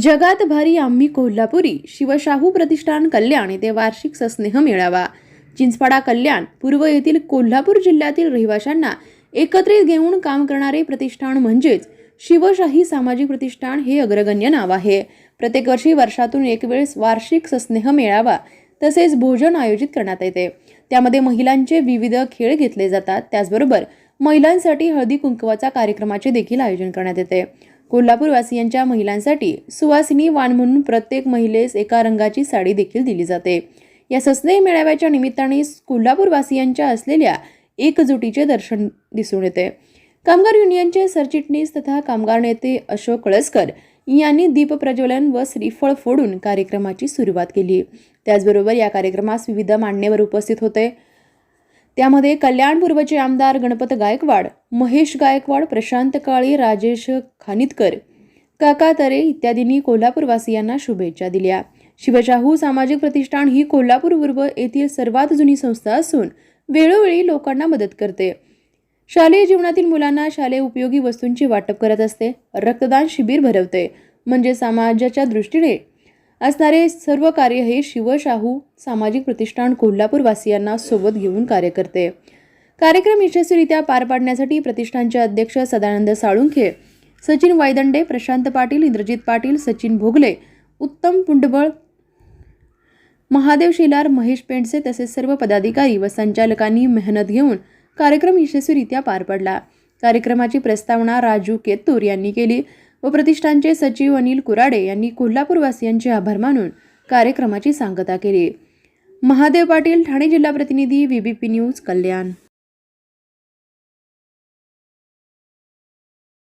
जगात भारी आम्ही कोल्हापुरी शिवशाहू प्रतिष्ठान कल्याण येथे वार्षिक सस्नेह मेळावा. चिंचपाडा कल्याण पूर्व येथील कोल्हापूर जिल्ह्यातील रहिवाशांना एकत्रित घेऊन काम करणारे प्रतिष्ठान म्हणजेच शिवशाही सामाजिक प्रतिष्ठान हे अग्रगण्य नाव आहे. प्रत्येक वर्षी वर्षातून एक वेळेस वार्षिक सस्नेह मेळावा तसेच भोजन आयोजित करण्यात येते. त्यामध्ये महिलांचे विविध खेळ घेतले जातात. त्याचबरोबर महिलांसाठी हळदी कुंकवाचा कार्यक्रमाचे देखील आयोजन करण्यात येते. कोल्हापूरवासियांच्या महिलांसाठी सुवासिनी वाण म्हणून प्रत्येक महिलेस एका रंगाची साडी देखील दिली जाते. या ससने मेळाव्याच्या निमित्ताने कोल्हापूरवासियांच्या असलेल्या एकजुटीचे दर्शन दिसून येते. कामगार युनियनचे सरचिटणीस तथा कामगार नेते अशोक कळसकर यांनी दीपप्रज्वलन व श्रीफळ फोडून कार्यक्रमाची सुरुवात केली. त्याचबरोबर या कार्यक्रमास विविध मान्यवर उपस्थित होते. त्यामध्ये कल्याण पूर्वचे आमदार गणपत गायकवाड महेश गायकवाड प्रशांत काळे राजेश खानितकर काका तरे इत्यादींनी कोल्हापूरवासियांना शुभेच्छा दिल्या. शिवशाहू सामाजिक प्रतिष्ठान ही कोल्हापूर पूर्व येथील सर्वात जुनी संस्था असून वेळोवेळी लोकांना मदत करते. शालेय जीवनातील मुलांना शालेय उपयोगी वस्तूंची वाटप करत असते. रक्तदान शिबिर भरवते. म्हणजे समाजाच्या दृष्टीने असणारे सर्व कार्य हे शिवशाहू सामाजिक प्रतिष्ठान कोल्हापूरवासियांना सोबत घेऊन कार्य करते कार्यक्रम यशस्वीरित्या पार पाडण्यासाठी प्रतिष्ठानचे अध्यक्ष सदानंद साळुंखे सचिन वायदंडे प्रशांत पाटील इंद्रजित पाटील सचिन भोगले उत्तम पुंडबळ महादेव शेलार महेश पेंडसे तसेच सर्व पदाधिकारी व संचालकांनी मेहनत घेऊन कार्यक्रम यशस्वीरित्या पार पडला. कार्यक्रमाची प्रस्तावना राजू केतूर यांनी केली. व प्रतिष्ठानचे सचिव अनिल कुराडे यांनी कोल्हापूरवासियांचे आभार मानून कार्यक्रमाची सांगता केली. महादेव पाटील ठाणे जिल्हा प्रतिनिधी व्हीबीपी न्यूज कल्याण.